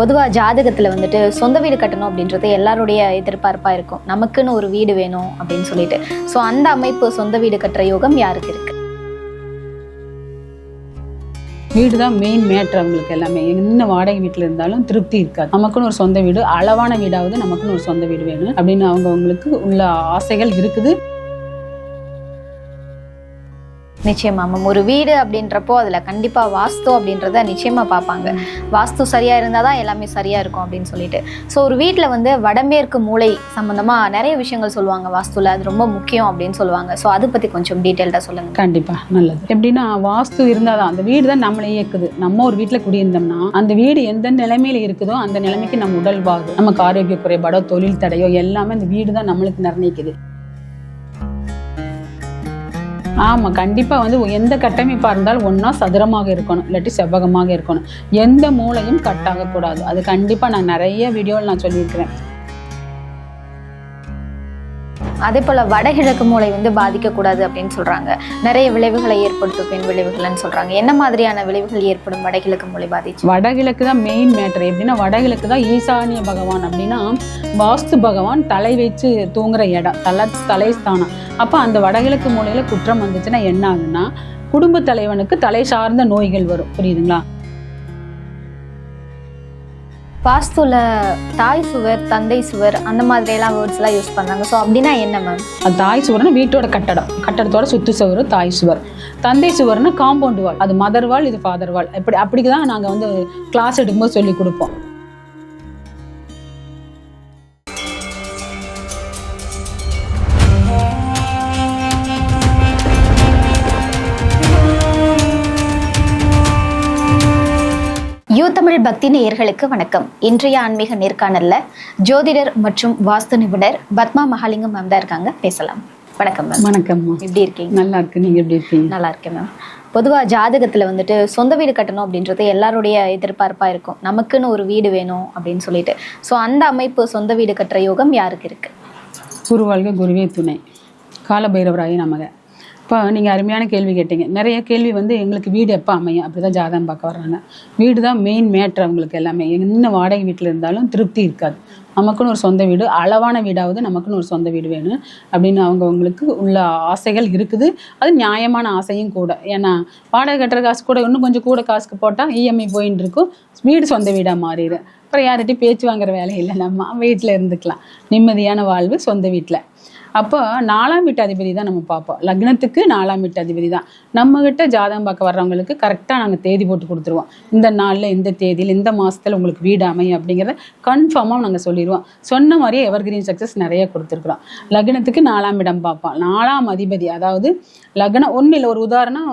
பொதுவாக ஜாதகத்தில் வந்துட்டு சொந்த வீடு கட்டணும் அப்படின்றது எல்லாருடைய எதிர்பார்ப்பாக இருக்கும். நமக்குன்னு ஒரு வீடு வேணும் அப்படின்னு சொல்லிட்டு. ஸோ அந்த அமைப்பு சொந்த வீடு கட்டுற யோகம் யாருக்கு இருக்கு? வீடு தான் மெயின் மேட்ரு அவங்களுக்கு எல்லாமே. என்ன வாடகை வீட்டில் இருந்தாலும் திருப்தி இருக்காது. நமக்குன்னு ஒரு சொந்த வீடு அளவான வீடாவது நமக்குன்னு ஒரு சொந்த வீடு வேணும் அப்படின்னு அவங்க அவங்களுக்கு உள்ள ஆசைகள் இருக்குது. நிச்சயமா மேம். ஒரு வீடு அப்படின்றப்போ அதில் கண்டிப்பாக வாஸ்து அப்படின்றத நிச்சயமாக பார்ப்பாங்க. வாஸ்து சரியாக இருந்தால் தான் எல்லாமே சரியாக இருக்கும் அப்படின்னு சொல்லிட்டு. ஸோ ஒரு வீட்டில் வந்து வடமேற்கு மூளை சம்மந்தமாக நிறைய விஷயங்கள் சொல்லுவாங்க வாஸ்துவில் அது ரொம்ப முக்கியம் அப்படின்னு சொல்லுவாங்க. ஸோ அதை பற்றி கொஞ்சம் டீட்டெயில்டாக சொல்லுங்கள் கண்டிப்பாக நல்லது. எப்படின்னா வாஸ்து இருந்தால் தான். அந்த வீடு தான் நம்மளே இயக்குது. நம்ம ஒரு வீட்டில் குடியிருந்தோம்னா அந்த வீடு எந்த நிலைமையில் இருக்குதோ அந்த நிலைமைக்கு நம்ம உடல் வாகு நமக்கு ஆரோக்கிய குறைபாடோ தொழில் தடையோ எல்லாமே அந்த வீடு தான் நம்மளுக்கு நிர்ணயிக்குது. ஆமாம் கண்டிப்பாக வந்து எந்த கட்டமைப்பாக இருந்தாலும் ஒன்றா சதுரமாக இருக்கணும் இல்லாட்டி செவ்வகமாக இருக்கணும். எந்த மூளையும் கட் ஆகக்கூடாது அது கண்டிப்பாக நான் நிறைய வீடியோவில் நான் சொல்லியிருக்கிறேன். அதே போல் வடகிழக்கு மூளை வந்து பாதிக்கக்கூடாது அப்படின்னு சொல்கிறாங்க நிறைய விளைவுகளை ஏற்படுத்தும் பின் விளைவுகள்னு சொல்கிறாங்க என்ன மாதிரியான விளைவுகள் ஏற்படும் வடகிழக்கு மூளை பாதிச்சு? வடகிழக்கு தான் மெயின் மேட்டர் எப்படின்னா வடகிழக்கு தான் ஈசானிய பகவான் அப்படின்னா வாஸ்து பகவான் தலை வச்சு தூங்குற இடம் தலை தலைஸ்தானம். அப்போ அந்த வடகிழக்கு மூலையில் குற்றம் வந்துச்சுன்னா என்ன ஆகுன்னா குடும்ப தலைவனுக்கு தலை சார்ந்த நோய்கள் வரும். புரியுதுங்களா? வாஸ்துல தாய் சுவர் தந்தை சுவர் அந்த மாதிரியெல்லாம் வேர்ட்ஸ்லாம் யூஸ் பண்ணாங்க. ஸோ அப்படின்னா என்ன மேம் அது தாய் சுவர்னா வீட்டோட கட்டடம். கட்டடத்தோட சுத்து சுவர் தாய் சுவர். தந்தை சுவர்னா காம்பவுண்ட் வால் அது மதர் வால் இது ஃபாதர் வால் இப்படி அப்படி தான் நாங்கள் வந்து கிளாஸ் எடுக்கும்போது சொல்லி கொடுப்போம். தமிழ் பக்தி நேயர்களுக்கு வணக்கம். இன்றைய ஆன்மீக நேர்காணல்ல ஜோதிடர் மற்றும் வாஸ்து நிபுணர் பத்மா மகாலிங்கம் மேம் தான் இருக்காங்க. பேசலாம். வணக்கம் மேம் வணக்கம்மா எப்படி இருக்கீங்க? நல்லா இருக்கு. நீங்க எப்படி இருக்கீங்க? நல்லா இருக்கேன் மேம் பொதுவாக ஜாதகத்தில் வந்துட்டு சொந்த வீடு கட்டணும் அப்படின்றது எல்லாருடைய எதிர்பார்ப்பாக இருக்கும். நமக்குன்னு ஒரு வீடு வேணும் அப்படின்னு சொல்லிட்டு. ஸோ அந்த அமைப்பு சொந்த வீடு கட்டுற யோகம் யாருக்கு இருக்கு? குருவாழ்க குருவே துணை. காலபைரவராய நமக. இப்போ நீங்கள் அருமையான கேள்வி கேட்டீங்க. நிறைய கேள்வி வந்து எங்களுக்கு வீடு எப்போ அமையும்? அப்படி தான் ஜாதகம் பார்க்க வர்றாங்க. வீடு தான் மெயின் மேட்ரு அவங்களுக்கு எல்லாமே. என்ன வாடகை வீட்டில் இருந்தாலும் திருப்தி இருக்காது. நமக்குன்னு ஒரு சொந்த வீடு அளவான வீடாவது நமக்குன்னு ஒரு சொந்த வீடு வேணும் அப்படின்னு அவங்கவுங்களுக்கு உள்ள ஆசைகள் இருக்குது. அது நியாயமான ஆசையும் கூட. ஏன்னா வாடகை கட்டுற காசு கூட இன்னும் கொஞ்சம் கூட காசுக்கு போட்டால் இஎம்ஐ போயின்னு இருக்கும். வீடு சொந்த வீடாக மாறிடும் அப்புறம் யார்கிட்டையும் பேச்சு வாங்குற வேலை இல்லை. நம்ம வீட்டில் இருந்துக்கலாம். நிம்மதியான வாழ்வு சொந்த வீட்டில் அப்போ நாலாம் வீட்டு அதிபதி தான் நம்ம பார்ப்போம். லக்னத்துக்கு நாலாம் வீட்டு அதிபதி தான். நம்மகிட்ட ஜாதகம் பார்க்க வர்றவங்களுக்கு கரெக்டாக நாங்கள் தேதி போட்டு கொடுத்துருவோம். இந்த நாளில் இந்த தேதியில் இந்த மாதத்தில் உங்களுக்கு வீடு அமையும் அப்படிங்கிறத கன்ஃபார்மாக நாங்கள் சொல்லிடுவோம். சொன்ன மாதிரியே எவர்கிரீன் சக்ஸஸ் நிறைய கொடுத்துருக்குறோம். லக்னத்துக்கு நாலாம் இடம் பார்ப்போம். நாலாம் அதிபதி அதாவது லக்னம் ஒன்றும் இல்லை ஒரு உதாரணம்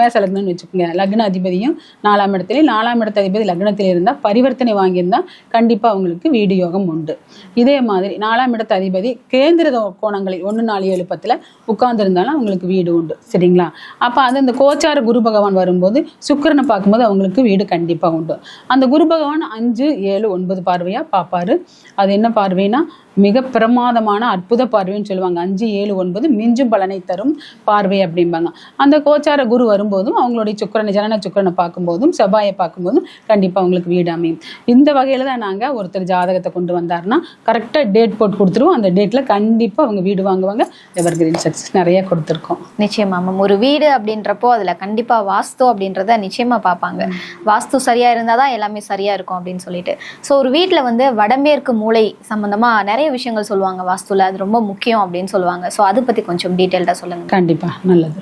மேச லக்னம்னு வச்சுக்கோங்க. லக்ன அதிபதியும் நாலாம் இடத்துலையும் நாலாம் இடத்து அதிபதி லக்னத்தில் இருந்தால் பரிவர்த்தனை வாங்கியிருந்தால் கண்டிப்பாக அவங்களுக்கு வீடு யோகம் உண்டு. இதே மாதிரி நாலாம் இடத்து அதிபதி கேந்திர கோணங்களில் ஒன்று நாலு ஏழு பத்தில் உட்கார்ந்துருந்தாலும் அவங்களுக்கு வீடு உண்டு. சரிங்களா? அப்போ அது இந்த கோச்சார குரு பகவான் வரும்போது சுக்கிரனை பார்க்கும்போது அவங்களுக்கு வீடு கண்டிப்பாக உண்டு. அந்த குரு பகவான் அஞ்சு ஏழு ஒன்பது பார்வையாக பார்ப்பாரு. அது என்ன பார்வைனா மிக பிரமாதமான அற்புத பார்வைன்னு சொல்லுவாங்க. அஞ்சு ஏழு ஒன்பது மிஞ்சும் பலனை தரும் பார்வை அப்படிம்பாங்க. அந்த கோச்சார குரு வரும்போதும் அவங்களுடைய சுக்கிரனை ஜனன சுக்கரனை பார்க்கும்போதும் செவ்வாயை பார்க்கும்போதும் கண்டிப்பாக அவங்களுக்கு வீடு அமையும். இந்த வகையில் தான் நாங்கள் ஒருத்தர் ஜாதகத்தை கொண்டு வந்தாருன்னா கரெக்டாக டேட் போட்டு கொடுத்துருவோம். அந்த டேட்டில் கண்டிப்பாக அவங்க வீடு வாங்குவாங்க. எவர் கிரீன் சக்ஸஸ் நிறைய கொடுத்துருக்கோம். நிச்சயமா மேம் ஒரு வீடு அப்படின்றப்போ அதில் கண்டிப்பாக வாஸ்து அப்படின்றத நிச்சயமாக பார்ப்பாங்க. வாஸ்து சரியாக இருந்தால் தான் எல்லாமே சரியாக இருக்கும் அப்படின்னு சொல்லிட்டு. ஸோ ஒரு வீட்டில் வந்து வடமேற்கு மூளை சம்மந்தமாக நிறைய விஷயங்கள் சொல்லுவாங்க வாஸ்துல. அது ரொம்ப முக்கியம் அப்படின்னு சொல்லுவாங்க. ஸோ அதை பற்றி கொஞ்சம் டீட்டெயில்டாக சொல்லுங்கள் கண்டிப்பாக நல்லது.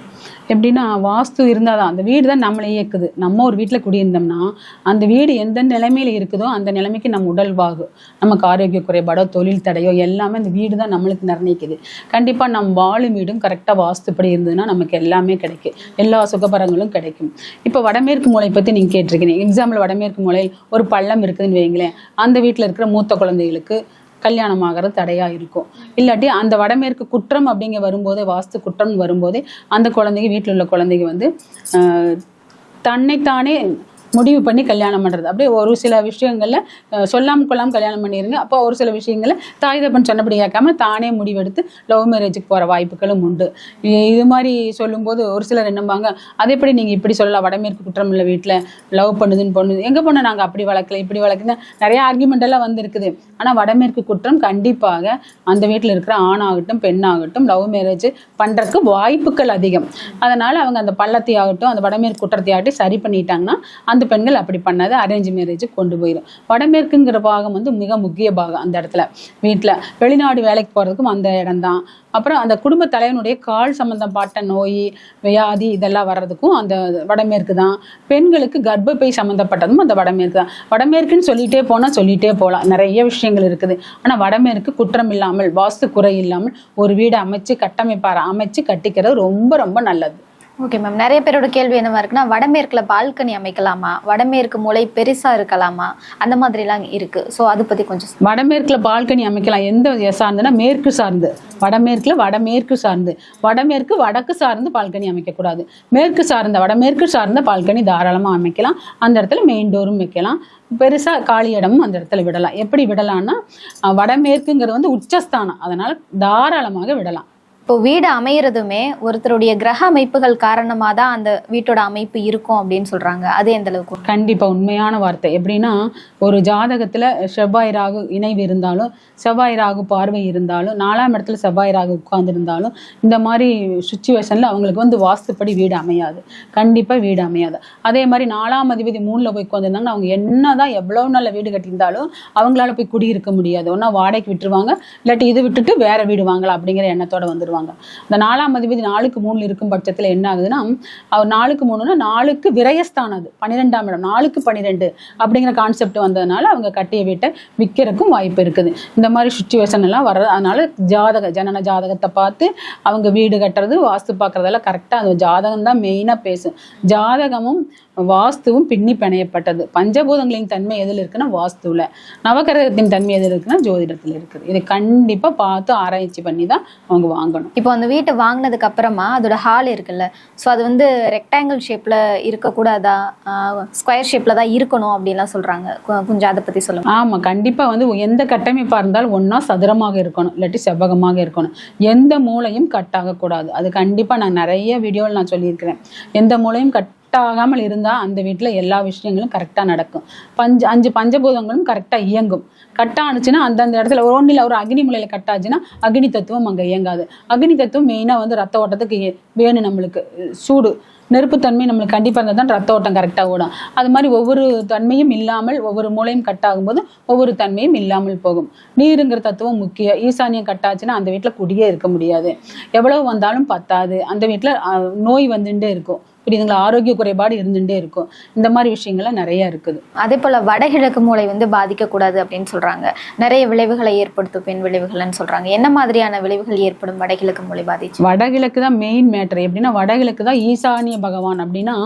எப்படின்னா வாஸ்து இருந்தால் தான் அந்த வீடு தான் நம்மளை இயக்குது. நம்ம ஒரு வீட்டில் குடியிருந்தோம்னா அந்த வீடு எந்த நிலைமையில் இருக்குதோ அந்த நிலைமைக்கு நம்ம உடல் வாகு நமக்கு ஆரோக்கிய குறைபாடோ தொழில் தடையோ எல்லாமே அந்த வீடு தான் நம்மளுக்கு நிர்ணயிக்குது. கண்டிப்பாக நம் வாழும் வீடும் கரெக்டாக வாஸ்துப்படி இருந்ததுன்னா நமக்கு எல்லாமே கிடைக்கும். எல்லா சுகபரங்களும் கிடைக்கும். இப்போ வடமேற்கு மூலை பற்றி நீங்கள் கேட்டிருக்கீங்க. எக்ஸாம்பிள் வடமேற்கு மூலையில் ஒரு பள்ளம் இருக்குதுன்னு வைங்களேன் அந்த வீட்டில் இருக்கிற மூத்த குழந்தைகளுக்கு கல்யாணம் ஆகிறது தடையாக இருக்கும். இல்லாட்டி அந்த வடமேற்கு குற்றம் அப்படிங்க வரும்போதே வாஸ்து குற்றம்னு வரும்போதே அந்த குழந்தைங்க வீட்டில் உள்ள குழந்தைங்க வந்து தன்னைத்தானே முடிவு பண்ணி கல்யாணம் பண்ணுறது அப்படியே ஒரு சில விஷயங்களில் சொல்லாமல் கொள்ளாமல் கல்யாணம் பண்ணிடுங்க அப்போ ஒரு சில விஷயங்களை தாய் தப்பன் சொன்னபடி கேட்காம தானே முடிவெடுத்து லவ் மேரேஜுக்கு போகிற வாய்ப்புகளும் உண்டு. இது மாதிரி சொல்லும்போது ஒரு சிலர் என்னம்பாங்க அதே எப்படி நீங்கள் இப்படி சொல்லலாம்? வடமேற்கு குற்றம் இல்லை வீட்டில் லவ் பண்ணுதுன்னு பொண்ணு. எங்கே பொண்ணு நாங்கள் அப்படி வளர்க்கல இப்படி வளர்க்குன்னு நிறைய ஆர்குமெண்ட் எல்லாம் வந்திருக்குது. ஆனால் வடமேற்கு குற்றம் கண்டிப்பாக அந்த வீட்டில் இருக்கிற ஆணாகட்டும் பெண்ணாகட்டும் லவ் மேரேஜ் பண்ணுறதுக்கு வாய்ப்புகள் அதிகம். அதனால் அவங்க அந்த பள்ளத்தையாகட்டும் அந்த வடமேற்கு குற்றத்தையாகட்டும் சரி பண்ணிட்டாங்கன்னா அந்த பெண்கள் அப்படி பண்ணாத அரேஞ்ச் மேரேஜ் கொண்டு போயிடும் வடமேற்குங்கிற பாகம் வந்து மிக முக்கிய பாகம் அந்த இடத்துல. வீட்டில் வெளிநாடு வேலைக்கு போகிறதுக்கும் அந்த இடம்தான். அப்புறம் அந்த குடும்ப தலைவனுடைய கால் சம்மந்தப்பட்ட நோய் வியாதி இதெல்லாம் வர்றதுக்கும் அந்த வடமேற்கு தான் பெண்களுக்கு கர்ப்பப்பை சம்மந்தப்பட்டதும் அந்த வடமேற்கு தான் வடமேற்குன்னு சொல்லிட்டே போனால் சொல்லிட்டே போகலாம் நிறைய விஷயங்கள் இருக்குது. ஆனால் வடமேற்கு குற்றம் இல்லாமல் வாஸ்து குறை இல்லாமல் ஒரு வீடு அமைச்சு கட்டமைப்பார அமைச்சு கட்டிக்கிறது ரொம்ப ரொம்ப நல்லது. ஓகே மேம் நிறைய பேரோட கேள்வி என்னவா இருக்குன்னா வடமேற்குல பால்கனி அமைக்கலாமா? வடமேற்கு மூலை பெருசா இருக்கலாமா? அந்த மாதிரிலாம் இருக்கு. ஸோ அதை பத்தி கொஞ்சம் வடமேற்குல பால்கனி அமைக்கலாம். எந்த சார்ந்துன்னா மேற்கு சார்ந்து. வடமேற்குல வடமேற்கு சார்ந்து. வடமேற்கு வடக்கு சார்ந்து பால்கனி அமைக்கக்கூடாது. மேற்கு சார்ந்த வடமேற்கு சார்ந்த பால்கனி தாராளமாக அமைக்கலாம். அந்த இடத்துல மெயின் டோரும் வைக்கலாம். பெருசாக காலி இடமும் அந்த இடத்துல விடலாம். எப்படி விடலாம்னா வடமேற்குங்கிறது வந்து உச்சஸ்தானம். அதனால தாராளமாக விடலாம். இப்போ வீடு அமையறதுமே ஒருத்தருடைய கிரக அமைப்புகள் காரணமா தான் அந்த வீட்டோட அமைப்பு இருக்கும் அப்படின்னு சொல்றாங்க. அது எந்த அளவுக்கு கண்டிப்பாக உண்மையான வார்த்தை. எப்படின்னா ஒரு ஜாதகத்தில் செவ்வாய் ராகு இணைவு இருந்தாலும் செவ்வாய் ராகு பார்வை இருந்தாலும் நாலாம் இடத்துல செவ்வாய் ராகு உட்கார்ந்துருந்தாலும் இந்த மாதிரி சுச்சுவேஷனில் அவங்களுக்கு வந்து வாஸ்துப்படி வீடு அமையாது. கண்டிப்பாக வீடு அமையாது. அதே மாதிரி நாலாம் அதிபதி மூணில் போய் உட்காந்துருந்தாங்கன்னா அவங்க என்னதான் எவ்வளோ நல்ல வீடு கட்டியிருந்தாலும் அவங்களால போய் குடியிருக்க முடியாது. ஒன்றா வாடகைக்கு விட்டுருவாங்க இல்லாட்டி இது விட்டுட்டு வேற வீடு வாங்கலாம் அப்படிங்கிற எண்ணத்தோட சொல்லுவாங்க. இந்த நாலாம் அதிபதி நாலுக்கு மூணுல இருக்கும் பட்சத்தில் என்ன ஆகுதுன்னா அவர் நாலுக்கு மூணுன்னா நாலுக்கு விரயஸ்தானம் அது. பன்னிரெண்டாம் இடம் நாலுக்கு பன்னிரெண்டு அப்படிங்கிற கான்செப்ட் வந்ததுனால அவங்க கட்டிய வீட்டை விற்கிறதுக்கும் வாய்ப்பு இருக்குது. இந்த மாதிரி சுச்சுவேஷன் எல்லாம் வர்றது அதனால ஜாதக ஜனன ஜாதகத்தை பார்த்து அவங்க வீடு கட்டுறது வாஸ்து பார்க்கறதெல்லாம் கரெக்டாக அந்த ஜாதகம் தான் மெயினாக பேசும். ஜாதகமும் வாஸ்துவும் பின்னி பிணையப்பட்டது. பஞ்சபூதங்களின் தன்மை எதில் இருக்குன்னா வாஸ்துவில் நவகிரகத்தின் தன்மை எதில் இருக்குன்னா ஜோதிடத்தில் இருக்குது. இதை கண்டிப்பாக பார்த்து ஆராய்ச்சி பண்ணி தான் அவங்க வாங்கணும். இப்போ அந்த வீட்டை வாங்கினதுக்கு அப்புறமா அதோட ஹால் இருக்குல்ல. ஸோ அது வந்து ரெக்டாங்கிள் ஷேப்ல இருக்கக்கூடாதா? ஸ்கொயர் ஷேப்ல தான் இருக்கணும் அப்படின்லாம் சொல்றாங்க. கொ- கொஞ்சம் அதை பத்தி சொல்லுங்க. ஆமாம் கண்டிப்பாக வந்து எந்த கட்டமைப்பாக இருந்தாலும் ஒன்றா சதுரமாக இருக்கணும். இல்லாட்டி செவ்வகமாக இருக்கணும். எந்த மூலையும் கட் ஆகக்கூடாது. அது கண்டிப்பாக நான் நிறைய வீடியோவில் நான் சொல்லியிருக்கிறேன். எந்த மூலையும் கட் ஆகாமல் இருந்தால் அந்த வீட்டில் எல்லா விஷயங்களும் கரெக்டாக நடக்கும். பஞ்ச அஞ்சு பஞ்சபூதங்களும் கரெக்டாக இயங்கும். கட் ஆனுச்சுன்னா அந்தந்த இடத்துல ஒரு ஒன்றில் ஒரு அக்னி மூலையில் கட் ஆச்சுன்னா அக்னி தத்துவம் அங்கே இயங்காது. அக்னி தத்துவம் மெயினாக வந்து ரத்த ஓட்டத்துக்கு வேணும் நம்மளுக்கு. சூடு நெருப்புத்தன்மை நம்மளுக்கு கண்டிப்பாக இருந்தால் தான் ரத்த ஓட்டம் கரெக்டாக ஓடும். அது மாதிரி ஒவ்வொரு தன்மையும் இல்லாமல் ஒவ்வொரு மூலையும் கட் ஆகும்போது ஒவ்வொரு தன்மையும் இல்லாமல் போகும். நீருங்கிற தத்துவம் முக்கியம் ஈசானியம் கட் ஆச்சுன்னா அந்த வீட்டில் குடியே இருக்க முடியாது. எவ்வளவு வந்தாலும் பத்தாது. அந்த வீட்டில் நோய் வந்துட்டே இருக்கும். புரியுதுங்களா? ஆரோக்கிய குறைபாடு இருந்துகிட்டே இருக்கும். இந்த மாதிரி விஷயங்கள்லாம் நிறைய இருக்குது. அதே போல வடகிழக்கு மூலை வந்து பாதிக்கக்கூடாது அப்படின்னு சொல்றாங்க. நிறைய விளைவுகளை ஏற்படுத்தும் பெண் விளைவுகள்னு சொல்றாங்க. என்ன மாதிரியான விளைவுகள் ஏற்படும் வடகிழக்கு மூலை பாதிச்சு? வடகிழக்கு தான் மெயின் மேட்டர் எப்படின்னா வடகிழக்கு தான் ஈசானிய பகவான். அப்படின்னா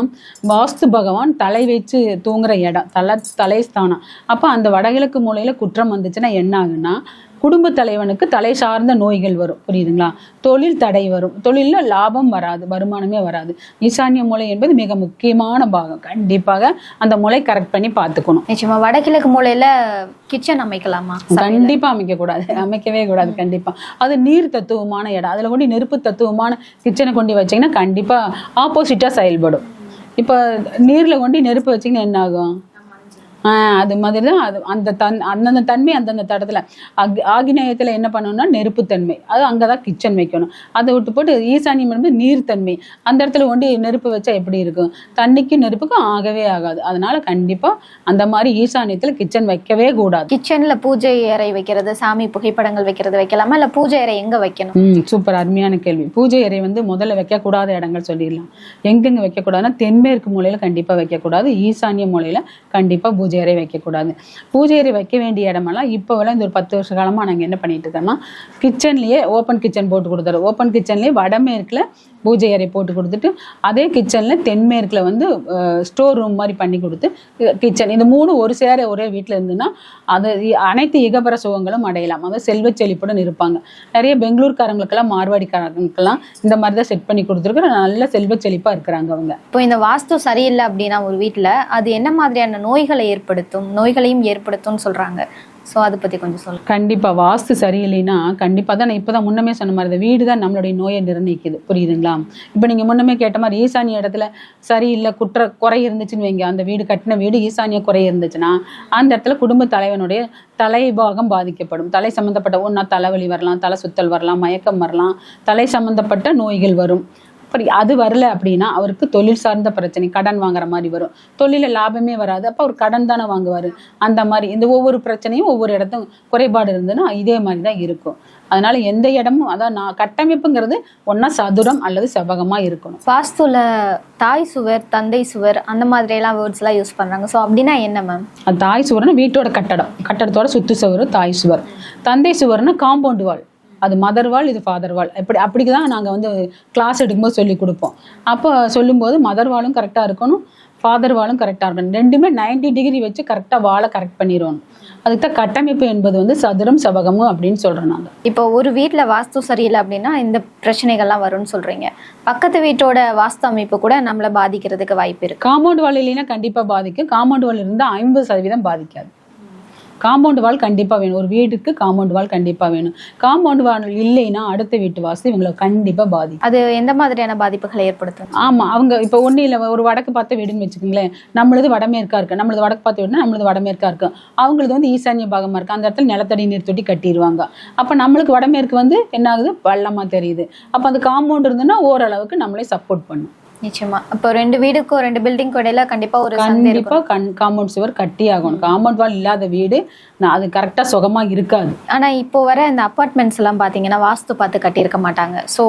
வாஸ்து பகவான் தலை வச்சு தூங்குற இடம் தலை தலைஸ்தானம். அப்போ அந்த வடகிழக்கு மூலையில் குற்றம் வந்துச்சுன்னா என்ன ஆகுன்னா குடும்ப தலைவனுக்கு தலை சார்ந்த நோய்கள் வரும். புரியுதுங்களா? தொழில் தடை வரும். தொழிலில் லாபம் வராது வருமானமே வராது. ஈசானிய மூலை என்பது மிக முக்கியமான பாகம். கண்டிப்பாக அந்த மூலை கரெக்ட் பண்ணி பார்த்துக்கணும். நிச்சயமா. வடகிழக்கு மூலையில கிச்சன் அமைக்கலாமா? கண்டிப்பா அமைக்க கூடாது அமைக்கவே கூடாது. கண்டிப்பா. அது நீர் தத்துவமான இடம். அதுல கொண்டு நெருப்பு தத்துவமான கிச்சனை கொண்டு வச்சீங்கன்னா கண்டிப்பா ஆப்போசிட்டா செயல்படும். இப்போ நீர்ல கொண்டு நெருப்பு வச்சீங்கன்னா என்ன ஆகும்? அது மாதிரி தான் அது அந்த தன் அந்தந்த தன்மை அந்தந்த தடத்துல. அக் ஆகினேயத்தில் என்ன பண்ணணும்னா நெருப்புத்தன்மை அது அங்கே தான் கிச்சன் வைக்கணும். அதை விட்டு போட்டு ஈசானியம் என்பது நீர்த்தன்மை அந்த இடத்துல கொண்டு நெருப்பு வச்சா எப்படி இருக்கும்? தண்ணிக்கும் நெருப்புக்கும் ஆகவே ஆகாது. அதனால கண்டிப்பா அந்த மாதிரி ஈசானியத்தில் கிச்சன் வைக்கவே கூடாது. கிச்சன்ல பூஜை அறை வைக்கிறது சாமி புகைப்படங்கள் வைக்கிறது வைக்கலாமா? இல்ல பூஜை அறை எங்க வைக்கணும்? ம் சூப்பர். அருமையான கேள்வி. பூஜை அறை வந்து முதல்ல வைக்கக்கூடாத இடங்கள் சொல்லிடலாம். எங்கெங்க வைக்கக்கூடாதுன்னா தென்மேற்கு மூலையில கண்டிப்பா வைக்கக்கூடாது. ஈசானிய மூலையில கண்டிப்பா பூஜை பூஜை அறை வைக்கக்கூடாது. பூஜை அறை வைக்க வேண்டிய இடமெல்லாம் இப்போ வரை இந்த ஒரு பத்து வருஷ காலமாக நாங்கள் என்ன பண்ணிட்டு இருக்கோம்னா கிச்சன்லேயே ஓப்பன் கிச்சன் போட்டு கொடுத்துறோம் ஓப்பன் கிச்சன்லேயே வடமேற்கில் பூஜை அறை போட்டு கொடுத்துட்டு அதே கிச்சனில் தென்மேற்கில் வந்து ஸ்டோர் ரூம் மாதிரி பண்ணி கொடுத்து கிச்சன் இந்த மூணு ஒரு சேர ஒரே வீட்டில் இருந்துன்னா அது அனைத்து இகபர சுகங்களும் அடையலாம். அதாவது செல்வ செழிப்புடன் இருப்பாங்க. நிறைய பெங்களூர்காரங்களுக்கெல்லாம் மார்வாடிக்காரங்களுக்கெல்லாம் இந்த மாதிரி தான் செட் பண்ணி கொடுத்துருக்குற நல்ல செல்வ செழிப்பாக இருக்கிறாங்க அவங்க. இப்போ இந்த வாஸ்து சரியில்லை அப்படின்னா ஒரு வீட்டில் அது என்ன மாதிரியான நோய்களை ஏற்படுத்தும்? நோய்களையும் ஏற்படுத்தும்னு சொல்கிறாங்க ஸோ அதை பற்றி கொஞ்சம் சொல்லுங்கள் கண்டிப்பாக வாஸ்து சரியில்லைன்னா கண்டிப்பாக தான் நான் இப்போ தான் முன்னமே சொன்ன மாதிரி இந்த வீடு தான் நம்மளுடைய நோயை நிர்ணயிக்குது. புரியுதுங்களா? இப்போ நீங்கள் முன்னமே கேட்ட மாதிரி ஈசானிய இடத்துல சரியில்லை குற்ற குறை இருந்துச்சுன்னு வைங்க. அந்த வீடு கட்டின வீடு ஈசானிய குறை இருந்துச்சுன்னா அந்த இடத்துல குடும்ப தலைவனுடைய தலைபாகம் பாதிக்கப்படும். தலை சம்மந்தப்பட்ட ஒன்றா தலைவலி வரலாம் தலை சுத்தல் வரலாம் மயக்கம் வரலாம். தலை சம்மந்தப்பட்ட நோய்கள் வரும். அப்படி அது வரல அப்படின்னா அவருக்கு தொழில் சார்ந்த பிரச்சனை கடன் வாங்குற மாதிரி வரும். தொழில லாபமே வராது. அப்போ அவர் கடன் தானே வாங்குவார். அந்த மாதிரி இந்த ஒவ்வொரு பிரச்சனையும் ஒவ்வொரு இடத்தும் குறைபாடு இருந்ததுன்னா இதே மாதிரி தான் இருக்கும். அதனால எந்த இடமும் அதான் நான் கட்டமைப்புங்கிறது ஒன்றா சதுரம் அல்லது செவ்வகமாக இருக்கணும். வாஸ்துல தாய் சுவர் தந்தை சுவர் அந்த மாதிரி எல்லாம் வேர்ட்ஸ் எல்லாம் யூஸ் பண்றாங்க. ஸோ அப்படின்னா என்ன மேம் தாய் சுவர்னா வீட்டோட கட்டடம். கட்டடத்தோட சுத்து சுவர் தாய் சுவர். தந்தை சுவர்னா காம்பவுண்ட் வால் அது மதர் வால் இது ஃபாதர் வால் இப்படி அப்படி தான் நாங்கள் வந்து கிளாஸ் எடுக்கும்போது சொல்லி கொடுப்போம். அப்போ சொல்லும்போது மதர் வாலும் கரெக்டாக இருக்கணும் ஃபாதர் வாலும் கரெக்டாக இருக்கணும். ரெண்டுமே 90 டிகிரி வச்சு கரெக்டாக வாலை கரெக்ட் பண்ணிடணும் அதுக்கு தான் கட்டமைப்பு என்பது வந்து சதுரம் செவகமும் அப்படின்னு சொல்கிறோம் நாங்கள் இப்போ ஒரு வீட்ல வாஸ்து சரியில்லை அப்படின்னா இந்த பிரச்சனைகள்லாம் வரும்னு சொல்றீங்க. பக்கத்து வீட்டோட வாஸ்து அமைப்பு கூட நம்மளை பாதிக்கிறதுக்கு வாய்ப்பு இருக்கு. காம்பவுண்ட் வால் இல்லைன்னா கண்டிப்பாக பாதிக்கும். காம்பவுண்ட் வால் இருந்தால் ஐம்பது சதவீதம் பாதிக்காது. காம்பவுண்ட் வால் கண்டிப்பாக வேணும். ஒரு வீட்டுக்கு காம்பவுண்ட் வால் கண்டிப்பாக வேணும். காம்பவுண்ட் வால் இல்லைன்னா அடுத்த வீட்டு வாஸ்து இவங்களை கண்டிப்பாக பாதிக்கும். அது எந்த மாதிரியான பாதிப்புகளை ஏற்படுத்தும்? ஆமா அவங்க இப்போ ஒன்றும் இல்லை ஒரு வடக்கு பார்த்த வீடுன்னு வச்சுக்கோங்களேன். நம்மளது வடமேற்கா இருக்கு. நம்மளது வடக்கு பார்த்த வீடுனா நம்மளது வடமேற்கா இருக்கு. அவங்களது வந்து ஈசான்ய பாகமா இருக்கு. அந்த இடத்துல நிலத்தடி நீர் தொட்டி கட்டிடுவாங்க. அப்போ நம்மளுக்கு வடமேற்கு வந்து என்ன ஆகுது? பள்ளமா தெரியுது. அப்போ அந்த காம்பவுண்ட் இருந்ததுன்னா ஓரளவுக்கு நம்மளே சப்போர்ட் பண்ணும். நிச்சயமா. இப்போ ரெண்டு வீடுக்கும் ரெண்டு பில்டிங்க்கும் இடையில கண்டிப்பா ஒரு கண்டிப்பா கண் காம்பவுண்ட் சுவர் கட்டி ஆகணும் காம்பவுண்ட் வால் இல்லாத வீடு நான் அது கரெக்டா சுகமா இருக்காது. ஆனா இப்போ வர இந்த அப்பார்ட்மெண்ட்ஸ் எல்லாம் பாத்தீங்கன்னா வாஸ்து பார்த்து கட்டியிருக்க மாட்டாங்க. ஸோ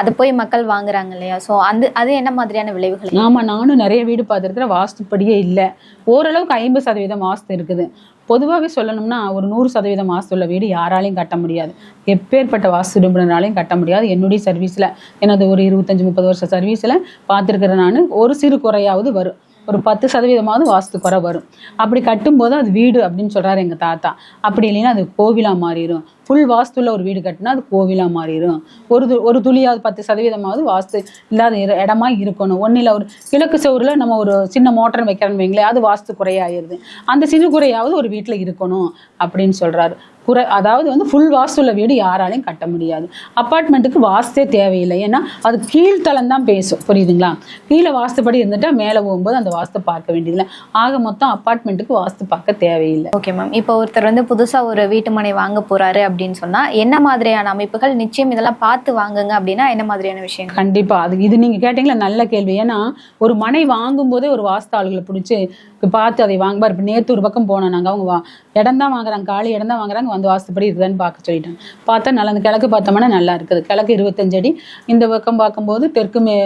அது போய் மக்கள் வாங்குறாங்க இல்லையா? ஸோ அந்த அது என்ன மாதிரியான விளைவுகள்? ஆமா நானும் நிறைய வீடு பார்த்துருக்கிறேன் வாஸ்துப்படியே இல்லை. ஓரளவுக்கு ஐம்பது சதவீதம் வாஸ்து இருக்குது. பொதுவாகவே சொல்லணும்னா ஒரு நூறு சதவீதம் வாஸ்து உள்ள வீடு யாராலையும் கட்ட முடியாது. எப்பேற்பட்ட வாஸ்து நிபுணராலையும் கட்ட முடியாது. என்னுடைய சர்வீஸில் எனது ஒரு இருபத்தஞ்சி முப்பது வருஷம் சர்வீஸில் பார்த்துருக்குறேன் நான் ஒரு சிறு குறையாவது வரும். ஒரு பத்து சதவீதமாவது வாஸ்து குறை வரும். அப்படி கட்டும்போது அது வீடு அப்படின்னு சொல்கிறாரு எங்கள் தாத்தா. அப்படி இல்லைன்னா அது கோவிலாக மாறிடும் ஃபுல் வாஸ்துள்ள ஒரு வீடு கட்டினா அது கோவிலாக மாறிடும் ஒரு து- ஒரு துளியாவது பத்து சதவீதமாவது வாஸ்து இல்லாத இடமா இருக்கணும். ஒன்றில் ஒரு கிழக்கு சவுரில் நம்ம ஒரு சின்ன மோட்டர் வைக்கிறோம் வைங்களேன் அது வாஸ்து குறையாயிருது அந்த சிறு குறையாவது ஒரு வீட்டில் இருக்கணும் அப்படின்னு சொல்கிறாரு குறை அதாவது வந்து ஃபுல் வாஸ்துள்ள வீடு யாராலையும் கட்ட முடியாது. அப்பார்ட்மெண்ட்டுக்கு வாஸ்தே தேவையில்லை. ஏன்னா அது கீழ்த்தளம் தான் பேசும். புரியுதுங்களா? கீழே வாஸ்துப்படி இருந்துட்டா மேலே போகும்போது அந்த வாஸ்து பார்க்க வேண்டியதில்லை. ஆக மொத்தம் அப்பார்ட்மெண்ட்டுக்கு வாஸ்து பார்க்க தேவையில்லை. ஓகே மேம் இப்போ ஒருத்தர் வந்து புதுசா ஒரு வீட்டு மனை வாங்க போறாரு அப்படின்னு சொன்னா என்ன மாதிரியான அமைப்புகள் நிச்சயம் இதெல்லாம் பார்த்து வாங்குங்க அப்படின்னா என்ன மாதிரியான விஷயங்கள்? கண்டிப்பா. அது இது நீங்க கேட்டீங்களா? நல்ல கேள்வி. ஏன்னா ஒரு மனை வாங்கும் போதே ஒரு வாஸ்து ஆளுகளை பிடிச்சி பார்த்து அதை வாங்குவார் இப்போ நேற்று ஒரு பக்கம் போனோம் நாங்க அவங்க வா இடம் தான் வாங்குறாங்க காலி இடம் தான் வாங்குறாங்க வந்து வாஸ்துப்படி இருக்குதான்னு பார்க்க சொல்லிட்டாங்க. பார்த்தா நல்லா அந்த கிழக்கு பார்த்தோம்னா நல்லா இருக்குது. கிழக்கு இருபத்தஞ்சு அடி. இந்த பக்கம் பார்க்கும்போது தெற்கு மே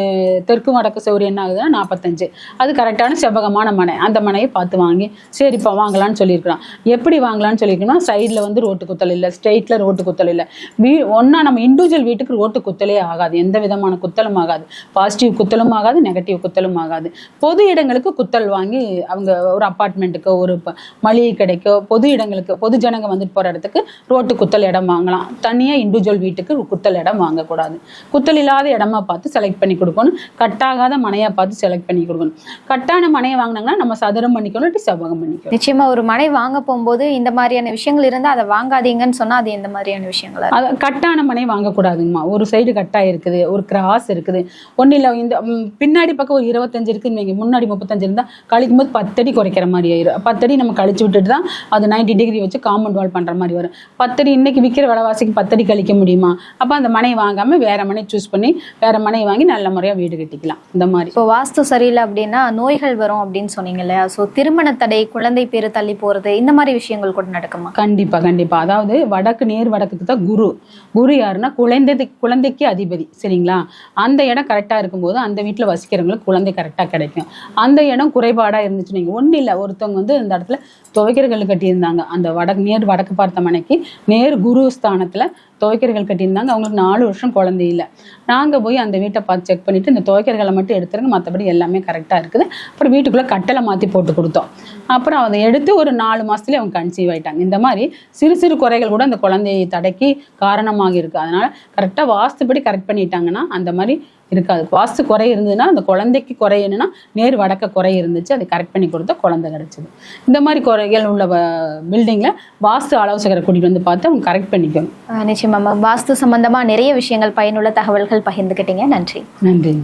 தெற்கு வடக்கு சௌரி என்ன ஆகுதுன்னா நாற்பத்தஞ்சு அது கரெக்டான செவ்வகமான மனை. அந்த மனையை பார்த்து வாங்கி சரிப்பா வாங்கலாம்னு சொல்லியிருக்கிறான். எப்படி வாங்கலாம்னு சொல்லியிருக்கோம்னா சைடில் வந்து ரோட்டு குத்தல் இல்லை ஸ்ட்ரெயிட்டில் ரோட்டு குத்தல் இல்லை. வீ ஒன்றா நம்ம இண்டிவிஜுவல் வீட்டுக்கு ரோட்டு குத்தலே ஆகாது. எந்த விதமான குத்தலும் ஆகாது. பாசிட்டிவ் குத்தலும் ஆகாது நெகட்டிவ் குத்தலும் ஆகாது. பொது இடங்களுக்கு குத்தல் வாங்கி அவங்க ஒரு அப்பார்ட்மெண்ட்டுக்கோ ஒரு மளிகை கடைக்கோ பொது இடங்களுக்கு பொது ஜனங்க வந்துட்டு போகிற இடத்துக்கு ரோட்டு குத்தல் இடம் வாங்கலாம். தனியாக இண்டிவிஜுவல் வீட்டுக்கு குத்தல் இடம் வாங்கக்கூடாது. குத்தல் இல்லாத இடமா பார்த்து செலக்ட் பண்ணி கொடுக்கணும். கட்டாகாத மனையாக பார்த்து செலக்ட் பண்ணி கொடுக்கணும். கட்டான மனையை வாங்கினாங்கன்னா நம்ம சதுரம் பண்ணிக்கணும் இல்லாட்டி செவ்வகம் பண்ணிக்கணும். நிச்சயமா ஒரு மனை வாங்க போகும்போது இந்த மாதிரியான விஷயங்கள் இருந்தா அதை வாங்காதீங்கன்னு சொன்னா அது எந்த மாதிரியான விஷயங்களா? அது கட்டான மனை வாங்கக்கூடாதுங்கம்மா. ஒரு சைடு கட்டா இருக்குது ஒரு கிராஸ் இருக்குது. ஒன்றும் இல்லை இந்த பின்னாடி பக்கம் ஒரு இருபத்தஞ்சு இருக்குன்னு முன்னாடி முப்பத்தஞ்சு இருந்தால் கழிக்கும் போது பத்தடி குறைக்கிற மாதிரி ஆயிரும். பத்தடி நம்ம கழிச்சு விட்டுட்டு தான் அது 90 டிகிரி வச்சு காம்பவுண்ட் வால் பண்ணுற மாதிரி வரும். பத்தடி இன்னைக்கு விற்கிற விலைவாசிக்கு பத்தடி கழிக்க முடியுமா? அப்போ அந்த மனை வாங்காம வேற மனை சூஸ் பண்ணி வேற மனை வாங்கி நல்ல முறையாக வீடு கட்டிக்கலாம். இந்த மாதிரி. இப்போ வாஸ்து சரியில்லை அப்படின்னா நோய்கள் வரும் அப்படின்னு சொன்னீங்க இல்லையா? ஸோ திருமண தடை குழந்தை பேரு தள்ளி போறது இந்த மாதிரி விஷயங்கள் கூட நடக்குமா? கண்டிப்பா கண்டிப்பா. அதாவது வடக்கு நேர் வடக்குக்கு தான் குரு. குரு யாருன்னா குழந்தை குழந்தைக்கு அதிபதி. சரிங்களா? அந்த இடம் கரெக்டா இருக்கும்போது அந்த வீட்டில் வசிக்கிறவங்களுக்கு குழந்தை கரெக்டா கிடைக்கும். அந்த இடம் குறைபாடா இருந்துச்சு ஒன்றும் இல்லை ஒருத்தவங்க வந்து இந்த இடத்துல துவைக்கிறகள் கட்டியிருந்தாங்க அந்த வடக்கு நேர் வடக்கு பார்த்த மனைக்கு நேர் குரு ஸ்தானத்தில் துவைக்கர்கள் கட்டியிருந்தாங்க. அவங்களுக்கு நாலு வருஷம் குழந்தை இல்லை. நாங்கள் போய் அந்த வீட்டை பார்த்து செக் பண்ணிவிட்டு இந்த துவைக்கர்களை மட்டும் எடுத்துருங்க. மற்றபடி எல்லாமே கரெக்டாக இருக்குது. அப்புறம் வீட்டுக்குள்ளே கட்டளை மாற்றி போட்டு கொடுத்தோம். அப்புறம் அதை எடுத்து ஒரு நாலு மாதத்துலேயே அவங்க கன்சீவ் ஆயிட்டாங்க. இந்த மாதிரி சிறு சிறு குறைகள் கூட அந்த குழந்தையை தடைக்கு காரணமாக இருக்குது அதனால் கரெக்டாக வாஸ்துப்படி கரெக்ட் பண்ணிட்டாங்கன்னா அந்த மாதிரி இருக்காது. வாஸ்து குறை இருந்ததுன்னா அந்த குழந்தைக்கு குறை என்னன்னா நேர் வடக்க குறை இருந்துச்சு. அதை கரெக்ட் பண்ணி கொடுத்தா குழந்தை கிடச்சிது. இந்த மாதிரி குறைகள் உள்ள பில்டிங்கில் வாஸ்து ஆலோசகரை கூட்டிகிட்டு வந்து பார்த்து அவங்க கரெக்ட் பண்ணிக்கணும். நிச்சயமாக மேம் வாஸ்து சம்பந்தமா நிறைய விஷயங்கள் பயனுள்ள தகவல்கள் பகிர்ந்துக்கிட்டீங்க நன்றி. நன்றி.